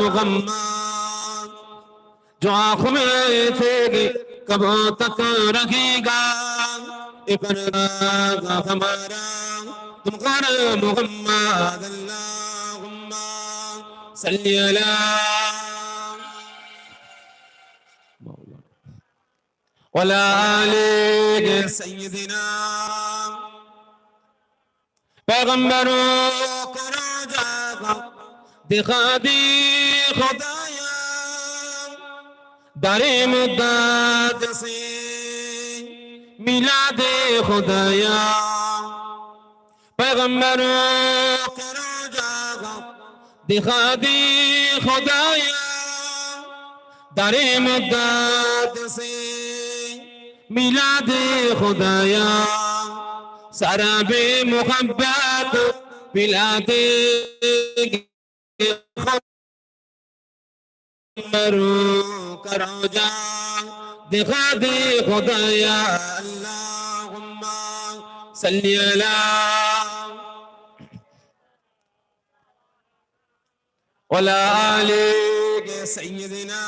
مغمام جو آنکھوں میں تھے گی کب تک رہے گا ہمارا تم اللہم صلی اللہ ولا عليك سيدنا پیغمبروں کو راجہ خدایا در مدد سے ملا دے خدایا. راجا کا دکھا دی خدایا. در مدد سے ملا دے خدایا. سارا بے محبت دے کرو کرو جا دکھا دے خدا یا اللہم صلی اللہ ولا علی سیدنا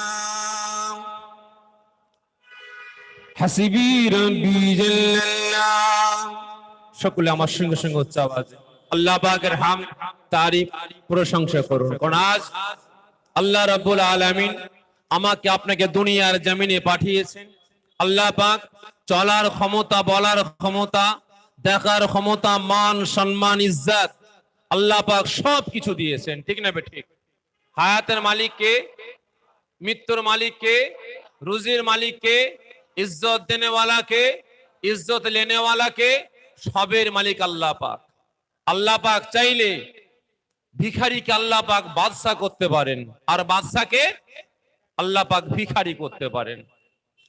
حسبی ربی جل اللہ সকলে আমার সঙ্গে সঙ্গে উচ্চ আওয়াজে আল্লাহ পাকের হাম তারিফ প্রশংসা করুন কোন আজ আল্লাহ রাব্বুল আলামিন আমাকে আপনাকে দুনিয়ার জমিনে পাঠিয়েছেন। আল্লাহ পাক চলার ক্ষমতা, বলার ক্ষমতা, দেখার ক্ষমতা, মান, সম্মান, ইজ্জত আল্লাহ পাক সব কিছু দিয়েছেন। ঠিক না ঠিক। হায়াতের মালিক কে মৃত্যুর মালিক কে রুজির মালিক কে ইজ্জত দেনে ওয়ালা কে ইজ্জত লেনে ওয়ালা কে সবের মালিক আল্লাহ পাক। আল্লাহ পাক চাইলে ভিখারিকে আল্লাহ পাক বাদশা করতে পারেন। আর বাদশাকে আল্লাহ পাক ভিখারি করতে পারেন।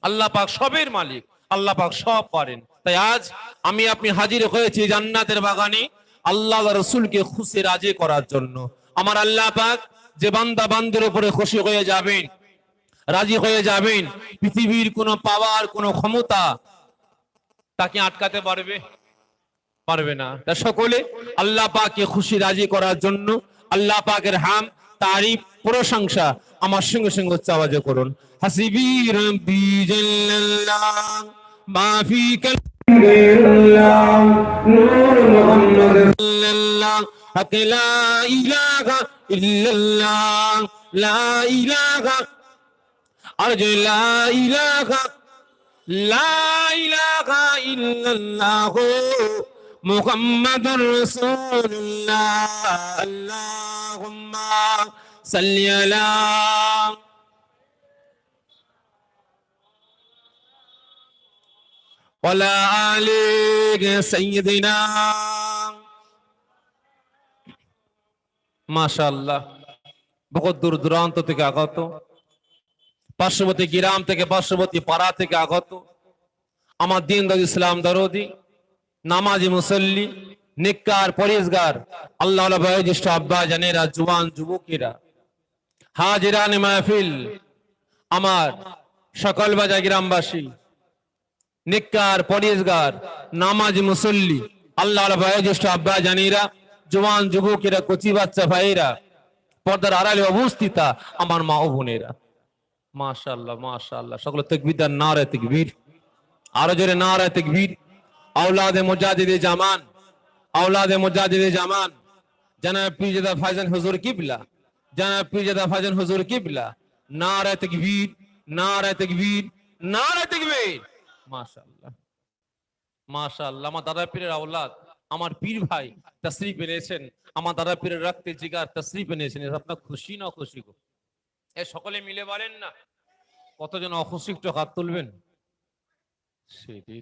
আল্লাহ পাক সবের মালিক, আল্লাহ পাক সব পারেন। তাই আজ আমি আপনি হাজির হয়েছি জান্নাতের বাগানে আল্লাহ রসুলকে খুশি রাজি করার জন্য। আমার আল্লাহ পাক যে বান্দা বান্দের উপরে খুশি হয়ে যাবেন, রাজি হয়ে যাবেন, পৃথিবীর কোনো পাওয়ার কোনো ক্ষমতা তাকে আটকাতে পারবে? পারবে না। তা সকলে আল্লাহ পাকে খুশি রাজি করার জন্য আল্লাহ পাকের হাম, তারিফ, প্রশংসা আমার সঙ্গে সঙ্গে উচ্চ আওয়াজে করুন। হাসিবি লা ইল্লাল্লাহ, লা লা محمد رسول الله اللهم صل على وعلى آل سيدنا মাশাআল্লাহ বহুত দূর দূরান্ত থেকে আগত পার্শ্ববর্তী গ্রাম থেকে পার্শ্ববর্তী পাড়া থেকে আগত আমার দিন ইসলাম দরদি নামাজি মুসল্লি, নিকার, পরিষ্কার, আল্লাহ বয়োজ্যেষ্ঠ আব্বা, জানেরা, জুয়ান, যুবকেরা হাজিরান মাহফিল, আমার সকল বাজা গ্রামবাসী, নিকার, পরিষ্কার, নামাজি মুসল্লি, আল্লাহ বয়োজ্যেষ্ঠ আব্বা, জানিরা, জোয়ান, যুবকেরা, কচি বাচ্চা ভাইয়েরা, পর্দার আড়ালে অবস্থিতা আমার মা ও বোনেরা। মাশাআল্লাহ মাশাআল্লাহ সকল তকবিদার নারে তকবীর। আরও জোরে নারে তকবীর। আউলাদে মুজাদিদে জামান আউলাদে মুজাদিদে জামান জানা পীরজাদা ফাইজান হুজুর কিবলা জানা পীরজাদা ফাইজান হুজুর কিবলা নারা তাকবীর নারা তাকবীর নারা তাকবীর মাশাআল্লাহ মাশাআল্লাহ আমার দাদা পীরের আউলাদ আমার পীর ভাই তাসরিফ এনেছেন, আমার দাদা পীরের রক্তে জিগার তাসরিফ এনেছেন আপনার খুশি না খুশি গো? এ সকলে মিলে বলেন না, কতজন অখুশিক হাত তুলবেন? সেটি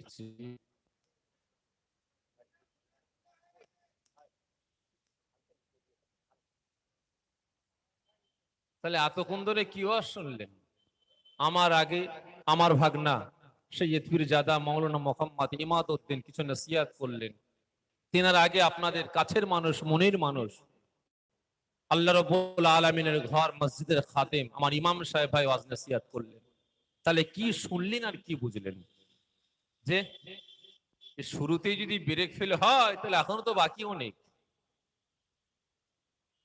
তাহলে এতক্ষণ ধরে কি ওয়াজ শুনলেন? আমার আগে, আমার ভাগনা সৈয়দ পীর জাদা মৌলানা মোহাম্মদ ইমাদ উদ্দিন কিছু নসিয়াত করলেন। তেনার আগে আপনাদের কাছের মানুষ, মনের মানুষ। আল্লাহ রব্বুল আলমিনের ঘর, মসজিদের খাদেম, আমার ইমাম সাহেব ভাই ওয়াজ নসিয়াত করলেন। তাহলে কি শুনলেন আর কি বুঝলেন? যে শুরুতেই যদি ব্রেক ফেল হয়, তাহলে এখনও তো বাকি অনেক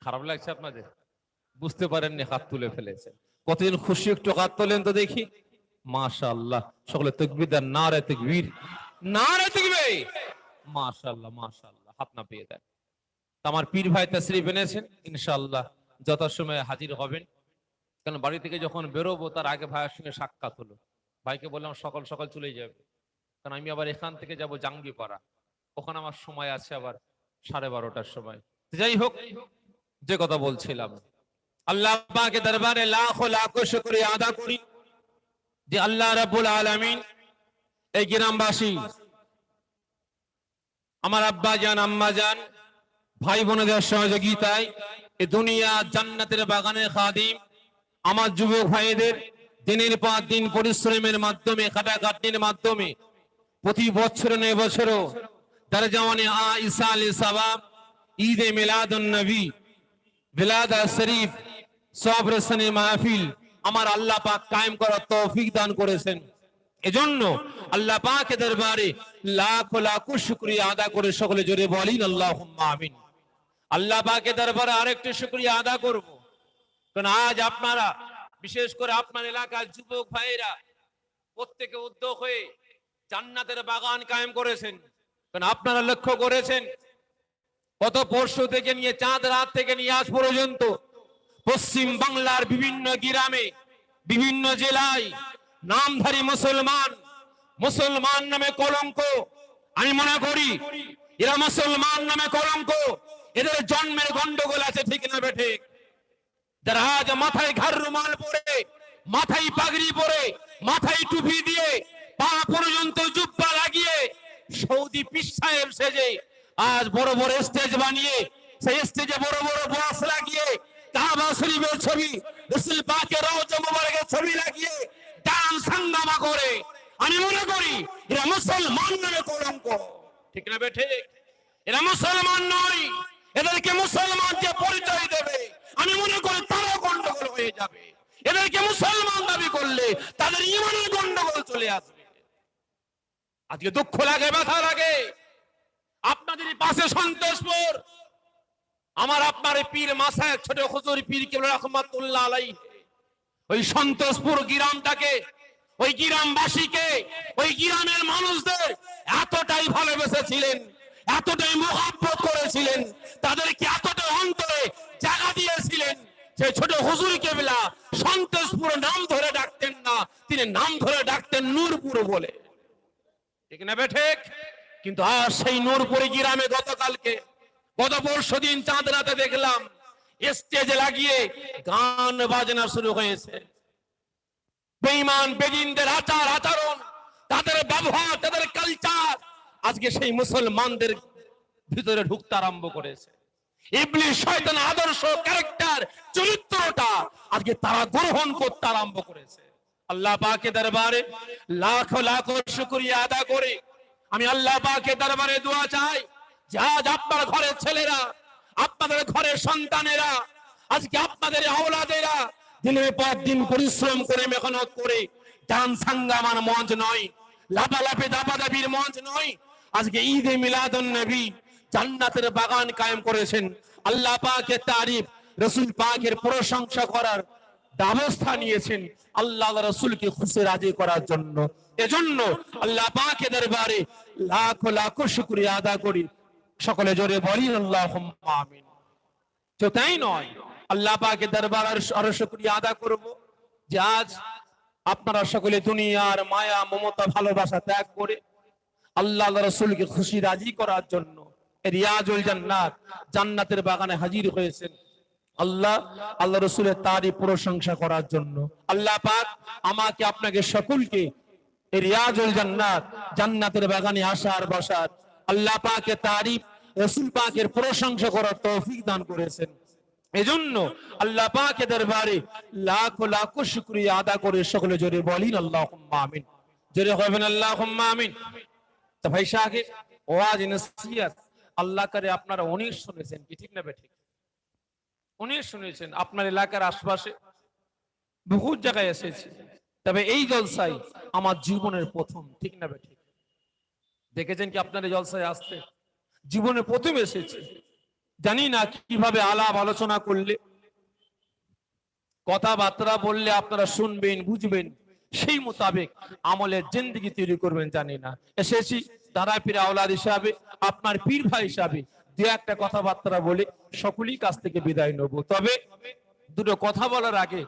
খারাপ লাগছে আপনাদের? বুঝতে পারেননি, হাত তুলে ফেলেছেন কতদিন খুশি একটু হাত তোলেন তো দেখি। মাশাআল্লাহ, সকলে তকবির না রে তকবির। না রে তকবির! মাশাআল্লাহ মাশাআল্লাহ, হাত না পেয়ে দেন আমার পীর ভাই তাসরিফ এনেছেন, ইনশাআল্লাহ, যথাসময়ে হাজির হবেন। কারণ বাড়ি থেকে যখন বেরোবো, তার আগে ভাইয়ের সঙ্গে সাক্ষাৎ হলো। ভাইকে বললাম, সকাল সকাল চলে যাবে। কারণ আমি আবার এখান থেকে যাব জাঙ্গিপাড়া। ওখানে আমার সময় আছে আবার সাড়ে বারোটার সময়। যাই হোক, যে কথা বলছিলাম। দরবারে লাখো লাখো শুকরিয়া আদা করি যে আল্লাহ এই গ্রামবাসী, আমার আব্বা জান আম্মা জান ভাই বোনদের সহযোগিতায় এ দুনিয়া জান্নাতের বাগানের খাদিম, আমার যুবক ভাইদের দিনের পর দিন পরিশ্রমের মাধ্যমে, খাটাখাটনির মাধ্যমে প্রতি বছর নয় বছরও তারা জওয়ানে আ ইসা আলী সাবাব ঈদে মিলাদুন নবী বিলাদা শরীফ সব রসনে মাহফিল আমার আল্লাহ পাক কায়েম করার তৌফিক দান করেছেন। এজন্য আল্লাহ পাকের দরবারে লাখ লাখ শুকরিয়া আদা করে সকলে জোরে বলিন, আল্লাহুম্মা আমিন। আল্লাহ পাকের দরবারে আরেকটু শুকরিয়া আদা করব। কারণ আজ আপনারা, বিশেষ করে আপনার এলাকার যুবক ভাইয়েরা, প্রত্যেকে উদ্যোগ হয়ে জান্নাতের বাগান কায়েম করেছেন। কারণ আপনারা লক্ষ্য করেছেন কত পরশু থেকে নিয়ে চাঁদ রাত থেকে নিয়ে আজ পর্যন্ত পশ্চিম বাংলার বিভিন্ন গ্রামে, বিভিন্ন জেলায় নামধারী মুসলমান মুসলমান নামে কলঙ্ক। আমি মনে করি, এরা মুসলমান নামে কলঙ্ক। এদের জন্মের গন্ডগোল আছে, ঠিক না বেঠে যারা আজ মাথায় ঘর রুমাল পরে, মাথায় পাগড়ি পরে, মাথায় টুপি দিয়ে পা পর্যন্ত জুব্বা লাগিয়ে সৌদি পিস সাহেব সেজে আজ বড় বড় স্টেজ বানিয়ে, সেই স্টেজে বড় বড় কাবা শরীফের ছবি রসুল পাকের রওজা মুবারকের ছবি লাগিয়ে গান সাঙ্গামা করে। আমি মনে করি এরা মুসলমান নামে কলঙ্ক। ঠিক না বেঠে এরা মুসলমান নয়। এদেরকে মুসলমান যে পরিচয় দেবে। আমি মনে করি তারাও গন্ডগোল হয়ে যাবে। এদেরকে মুসলমান দাবি করলে তাদের ইমানের গন্ডগোল চলে আসবে। আজকে দুঃখ লাগে ব্যথা লাগে। আপনাদের পাশে সন্তোষপুর আমার আপনার পীর মাসায় ছোট হুজুর পীর কেবল রহমাতুল্লাহ আলাই ওই সন্তোষপুর গ্রামটাকে, ওই গ্রামবাসীকে, ওই গ্রামের মানুষদের এতটাই ভালোবেসেছিলেন, এতটাই মোহাব্বত করেছিলেন, তাদেরকে এতটা অন্তরে জায়গা দিয়েছিলেন যে ছোট হুজুর কেবলা সন্তোষপুর নাম ধরে ডাকতেন না, তিনি নাম ধরে ডাকতেন নূরপুর বলে। ঠিক না বেঠেক কিন্তু আর সেই নূরপুরি গ্রামে গতকালকে গত পরশু দিন চাঁদ রাতে দেখলাম স্টেজে লাগিয়ে গান বাজনা শুরু হয়েছে। বেঈমান বেদিনদের আচার, আচরণ, তাদের ব্যবহার, তাদের কালচার আজকে সেই মুসলমানদের ভিতরে ঢুকতে আরম্ভ করেছে। ইবলিশ শয়তান আদর্শ ক্যারেক্টার চরিত্রটা আজকে তারা গ্রহণ করতে আরম্ভ করেছে। আল্লাহ পাকে দরবারে লাখ লাখ শুকরিয়া আদা করে। আমি আল্লাহ পাকে দরবারে দোয়া চাই। আজ আপনার ঘরের ছেলেরা, আপনাদের ঘরের সন্তানেরা, আজকে আপনাদের আওলাদেরা দিনের পর দিন পরিশ্রম করে, মেহনত করে ডান সাঙ্গামার মঞ্চ নয়, লাফালাফি দাবাদাবির মঞ্চ নয়, আজকে ঈদে মিলাদুন নবী জান্নাতের বাগান কায়েম করেছেন। আল্লাহ পাকের তারিফ, রসুল পাকের প্রশংসা করার ব্যবস্থা নিয়েছেন আল্লাহ রসুলকে খুশি রাজি করার জন্য। এজন্য আল্লাহ পাকে দরবারে লাখ লাখ শুক্রিয়া আদা করি। সকলে জোরে বলি আল্লাহ তো তাই নয়, আল্লাহ পাকে দরবার আরও শুক্রিয়া আদা করব যে আজ আপনারা সকলে দুনিয়ার মায়া, মমতা, ভালোবাসা ত্যাগ করে আল্লাহ রসুলকে খুশি, রাজি করার জন্য রিয়াজুল জান্নাত, জান্নাতের বাগানে হাজির হয়েছেন। আল্লাহ আল্লাহ রসুলের তারই প্রশংসা করার জন্য। আল্লাহ পাক আমাকে, আপনাকে সকলকে রিয়াজুল জান্নাত, জান্নাতের বাগানে আসার, বসার আল্লাহ পাকে তারিফ, রসুল পাকের প্রশংসা করার তৌফিক দান করেছেন। এজন্য আল্লাহ পাকে দরবারে লাখ লাখ শুকরিয়া আদা করে সকলে জোরে বলিন আল্লাহ আমিন। জোরে হবেন আল্লাহ আমিন। তা ভাই সাহেব, ওয়াজ, নসিহত আল্লাহ করে আপনারা অনেক শুনেছেন, কি ঠিক না ঠিক? অনেক শুনেছেন, আপনার এলাকার আশপাশে বহু জায়গায় এসেছি। তবে এই জলসাই আমার জীবনের প্রথম, ঠিক না ঠিক? দেখেছেন কি আপনার জলসায় আসতে? জীবনে প্রথম এসেছে। জানি না কীভাবে আলাপ আলোচনা করলে, কথাবার্তা বললে আপনারা শুনবেন, বুঝবেন। সেই মোতাবেক আমলের জিন্দগি তৈরি করবেন, জানি না। এসেছি দাদা পীর আওলাদ হিসাবে, আপনার পীর ভাই হিসাবে। দু একটা কথাবার্তা বলে সকলেই কাছ থেকে বিদায় নেব। তবে দুটো কথা বলার আগে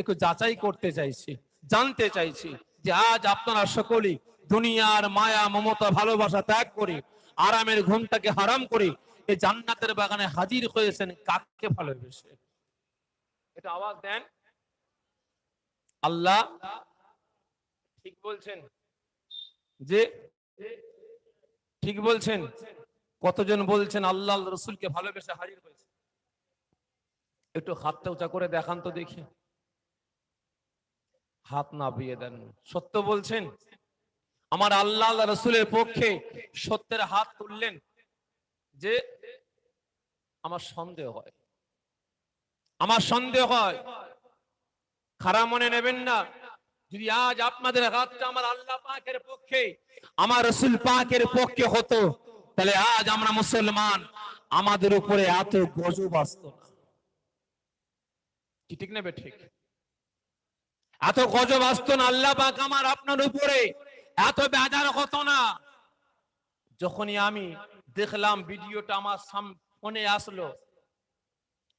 একটু যাচাই করতে চাইছি, জানতে চাইছি যে আজ আপনারা সকলেই দুনিয়ার মায়া মমতা ভালোবাসা ত্যাগ করে আরামের ঘুমটাকে হারাম করে এই জান্নাতের বাগানে হাজির হয়েছেন কাককে ভালোবেসে? এটা আওয়াজ দেন। আল্লাহ ঠিক বলছেন। যে ঠিক বলছেন। কতজন বলছেন আল্লাহ রসুলকে ভালোবেসে হাজির হয়েছে? একটু হাতটা উঁচা করে দেখান তো দেখি। হাত না বিয়ে দেন। সত্য বলছেন? আমার আল্লাহ রসুলের পক্ষে সত্যের হাত তুললেন যে আমার সন্দেহ হয়। আমার সন্দেহ হয়। খারাপ মনে নেবেন না। যদি আজ আপনাদের হাতটা আমার আল্লাহ পাকের পক্ষে, আমার রসুল পাকের পক্ষে হতো, তাহলে আজ আমরা মুসলমান, আমাদের উপরে এত গজব আসত না। ঠিক নেবে ঠিক? এত গজব আসতো না, আল্লাহ পাক আমার আপনার উপরে। এত বেজার হতো না। যখনই আমি দেখলাম ভিডিওটা আমার ফোনে আসলো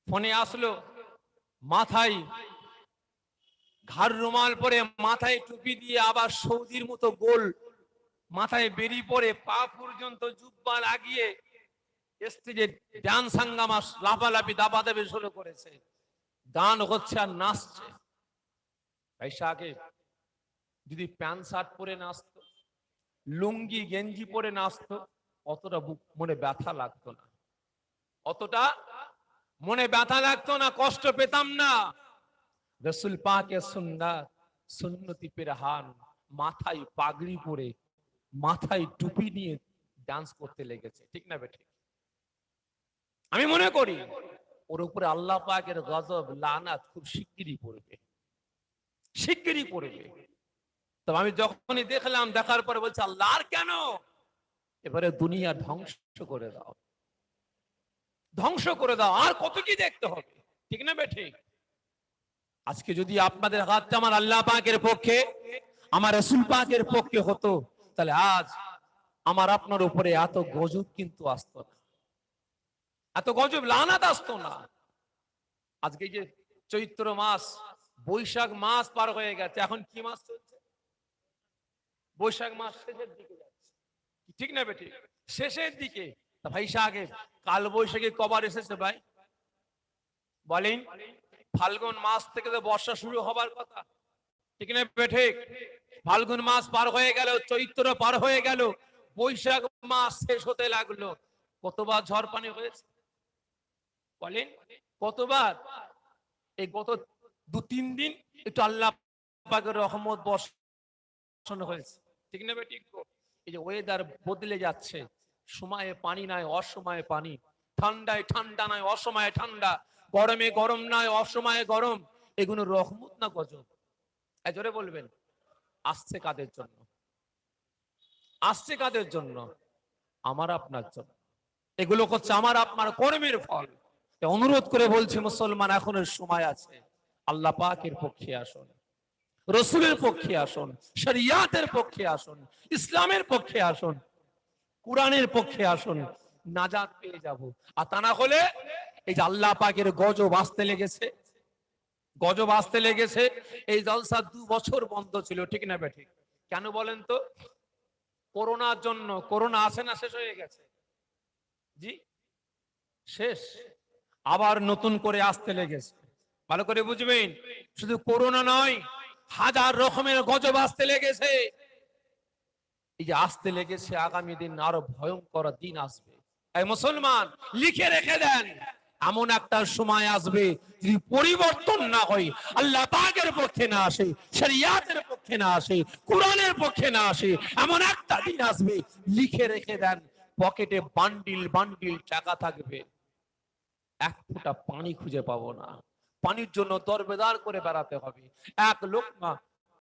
ফোনে আসলো, মাথায় ঘাড় রুমাল পরে মাথায় টুপি দিয়ে আবার সৌদির মতো গোল মাথায় বেরি পরে পা পর্যন্ত জুব্বা লাগিয়ে স্টেজে ডান্স হাঙ্গামা লাফালাফি দাবাদাবি শুরু করেছে। গান হচ্ছে আর নাচছে। পয়সা আগে যদি প্যান্ট শার্ট পরে নাচতো লুঙ্গি, গেঞ্জি পরে নাচতো অতটা মনে ব্যথা লাগতো না। অতটা মনে ব্যথা লাগতো না, কষ্ট পেতাম না। রসুল পাকে সুন্দর সুন্নতি পেরহান মাথায় পাগড়ি পরে, মাথায় টুপি নিয়ে ডান্স করতে লেগেছে। ঠিক না বেঠিক আমি মনে করি, ওর উপরে আল্লাহ পাকের গজব, লানাত খুব শিগগিরই পড়বে। শিগগিরই পড়বে। তো আমি যখনই দেখলাম, দেখার পরে বলছে, আল্লাহ, আর কেন? এবারে দুনিয়া ধ্বংস করে দাও। ধ্বংস করে দাও, আর কত কি দেখতে হবে? ঠিক না বেঠিক আজকে যদি আপনাদের হাতটা আমার আল্লাহ পাকের পক্ষে, আমার রসুল পাকের পক্ষে হতো, তাহলে আজ আমার আপনার উপরে এত গজব কিন্তু আসতো না। এত গজব, লানাত আসতো না। আজকে যে চৈত্র মাস, বৈশাখ মাস পার হয়ে গেছে, এখন কি মাস চলছে? বৈশাখ মাস শেষের দিকে যাচ্ছে। ঠিক না বেটি? শেষের দিকে। ভাই আগে কাল বৈশাখী কবার এসেছে ভাই? বলেন, ফাল্গুন মাস থেকে তো বর্ষা শুরু হবার কথা। ঠিক না ঠিক ফাল্গুন মাস পার হয়ে গেল, চৈত্র পার হয়ে গেল, বৈশাখ মাস শেষ হতে লাগল। কতবার ঝড় পানি হয়েছে? বলেন, কতবার? এই গত দু তিন দিন একটু আল্লাহ রহমত বর্ষণ হয়েছে। ঠিক না ঠিক এই যে ওয়েদার বদলে যাচ্ছে, সময়ে পানি নাই, অসময়ে পানি। ঠান্ডায় ঠান্ডা নাই, অসময়ে ঠান্ডা। গরমে গরম নাই, অসময়ে গরম। এগুলো রহমত না গজব? এই জোরে বলবেন, আসছে কাদের জন্য? আসছে কাদের জন্য? আমার আপনার জন্য। এগুলো হচ্ছে আমার, আপনার কর্মের ফল। অনুরোধ করে বলছি, মুসলমান এখনও সময় আছে। আল্লাহ পাকের পক্ষে আসুন। রসুলের পক্ষে আসুন, শরিয়াতের পক্ষে আসুন, ইসলামের পক্ষে আসুন, কোরআনের পক্ষে আসুন নাজাদ পেয়ে যাব। আর তা না হলে এই যে আল্লাহ পাকের গজব আসতে লেগেছে, গজব আসতে লেগেছে, এই জলসা দু বছর বন্ধ ছিল, ঠিক না বে ঠিক? কেন বলেন তো? করোনার জন্য, করোনা আসে না শেষ হয়ে গেছে। জি? শেষ। আবার নতুন করে আসতে লেগেছে। ভালো করে বুঝবেন, শুধু করোনা নয় হাজার রকমের গজব আসতে লেগেছে। এই যে আসতে লেগেছে, আগামী দিন আরও ভয়ঙ্কর দিন আসবে। মুসলমান, লিখে রেখে দেন, এমন একটা সময় আসবে যদি পরিবর্তন না হয়, আল্লাহ পাকের পক্ষে না আসে, শরিয়াতের পক্ষে না আসে, কোরআনের পক্ষে না আসে, এমন একটা দিন আসবে, লিখে রেখে দেন, পকেটে বান্ডিল বান্ডিল টাকা থাকবে। এক ফোঁটা পানি খুঁজে পাবো না। পানির জন্য দরবেদার করে বেড়াতে হবে। এক লোকমা